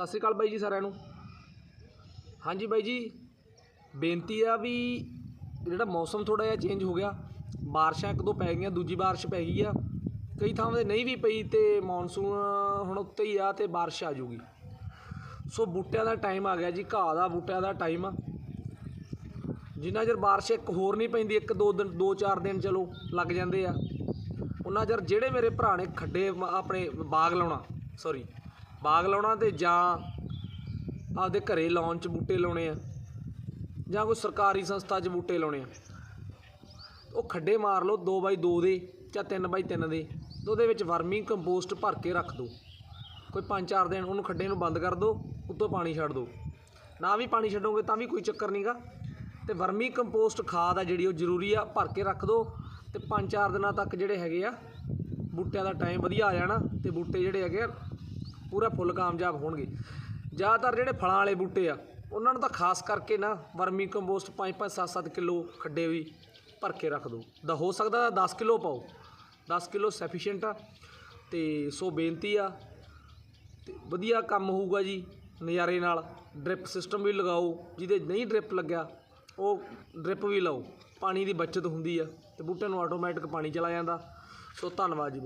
ਸਤਿ ਸ਼੍ਰੀ ਅਕਾਲ ਬਾਈ ਜੀ ਸਾਰਿਆਂ ਨੂੰ। ਹਾਂਜੀ ਬਾਈ ਜੀ, ਬੇਨਤੀ ਆ ਵੀ ਜਿਹੜਾ ਮੌਸਮ ਥੋੜਾ ਜਿਹਾ ਚੇਂਜ ਹੋ ਗਿਆ। ਬਾਰਿਸ਼ਾਂ ਇੱਕ ਦੋ ਪੈ ਗਈਆਂ, ਦੂਜੀ ਬਾਰਿਸ਼ ਪੈ ਗਈ ਆ। ਕਈ ਥਾਵਾਂ ਤੇ ਨਹੀਂ ਵੀ ਪਈ ਤੇ ਮੌਨਸੂਨ ਹੁਣ ਉੱਤੇ ਹੀ ਆ ਤੇ ਬਾਰਿਸ਼ ਆ ਜੂਗੀ ਸੋ ਬੂਟਿਆਂ ਦਾ ਟਾਈਮ ਆ ਗਿਆ ਜੀ, ਘਾਹ ਦਾ ਬੂਟਿਆਂ ਦਾ ਟਾਈਮ ਆ। ਜਿੰਨਾ ਚਿਰ ਬਾਰਿਸ਼ ਇੱਕ ਹੋਰ ਨਹੀਂ ਪੈਂਦੀ, ਇੱਕ ਦੋ ਦਿਨ, ਦੋ ਚਾਰ ਦਿਨ ਚਲੋ ਲੱਗ ਜਾਂਦੇ ਆ। ਉਹਨਾਂ ਚਿਰ ਜਿਹੜੇ ਮੇਰੇ ਭਰਾ ਨੇ ਖੱਡੇ ਆਪਣੇ ਬਾਗ ਲਾਉਣਾ ਸੌਰੀ ਬਾਗ ਲਾਉਣਾ ਤੇ ਜਾਂ ਆਪਦੇ ਘਰੇ ਲਾਉਣ ਚ ਬੂਟੇ ਲਾਉਣੇ ਆ, ਜਾਂ ਕੋਈ ਸਰਕਾਰੀ ਸੰਸਥਾ 'ਚ ਬੂਟੇ ਲਾਉਣੇ ਆ। ਉਹ ਖੱਡੇ ਮਾਰ ਲਓ 2x2 ਦੇ ਜਾਂ 3x3 ਦੇ, ਤੇ ਉਹਦੇ ਵਿੱਚ ਵਰਮਿੰਗ ਕੰਪੋਸਟ ਭਰ ਕੇ ਰੱਖ ਦਿਓ ਕੋਈ 5-4 ਦਿਨ ਉਹਨੂੰ ਖੱਡੇ ਨੂੰ ਬੰਦ ਕਰ ਦਿਓ ਉੱਤੋਂ ਪਾਣੀ ਛੱਡ ਦਿਓ ਨਾ ਵੀ ਪਾਣੀ ਛੱਡੋਗੇ ਤਾਂ ਵੀ ਕੋਈ ਚੱਕਰ ਨਹੀਂਗਾ ਤੇ ਵਰਮੀ ਕੰਪੋਸਟ ਖਾਦ ਆ ਜਿਹੜੀ ਉਹ ਜ਼ਰੂਰੀ ਆ, ਭਰ ਕੇ ਰੱਖ ਦਿਓ ਤੇ 5-4 ਦਿਨਾਂ ਤੱਕ ਜਿਹੜੇ ਹੈਗੇ ਆ, ਬੂਟਿਆਂ ਦਾ ਟਾਈਮ ਵਧੀਆ ਆ ਜਾਣਾ, ਤੇ ਬੂਟੇ ਜਿਹੜੇ ਹੈਗੇ ਆ ਪੂਰਾ ਫੁੱਲ ਕਾਮਯਾਬ ਹੋਣਗੇ। ਜ਼ਿਆਦਾਤਰ ਜਿਹੜੇ ਫਲਾਂ ਵਾਲੇ ਬੂਟੇ ਆ, ਉਹਨਾਂ ਨੂੰ ਤਾਂ ਖਾਸ ਕਰਕੇ ਨਾ ਵਰਮੀ ਕੰਪੋਸਟ 5-5 7-7 ਕਿਲੋ ਖੱਡੇ ਵੀ ਭਰ ਕੇ ਰੱਖ ਦਿਓ। ਦਾ ਹੋ ਸਕਦਾ ਤਾਂ 10 ਕਿਲੋ ਪਾਓ। 10 ਕਿਲੋ ਸੈਫੀਸ਼ੀਐਂਟ ਆ ਤੇ ਸੋ ਬੇਨਤੀ ਆ, ਤੇ ਵਧੀਆ ਕੰਮ ਹੋਊਗਾ ਜੀ ਨਜ਼ਾਰੇ ਨਾਲ। ਡ੍ਰਿਪ ਸਿਸਟਮ ਵੀ ਲਗਾਓ, ਜਿਹਦੇ ਨਹੀਂ ਡ੍ਰਿਪ ਲੱਗਿਆ, ਉਹ ਡ੍ਰਿਪ ਵੀ ਲਾਓ। ਪਾਣੀ ਦੀ ਬਚਤ ਹੁੰਦੀ ਆ ਤੇ ਬੂਟੇ ਨੂੰ ਆਟੋਮੈਟਿਕ ਪਾਣੀ ਚਲਾ ਜਾਂਦਾ। ਸੋ ਧੰਨਵਾਦ ਜੀ।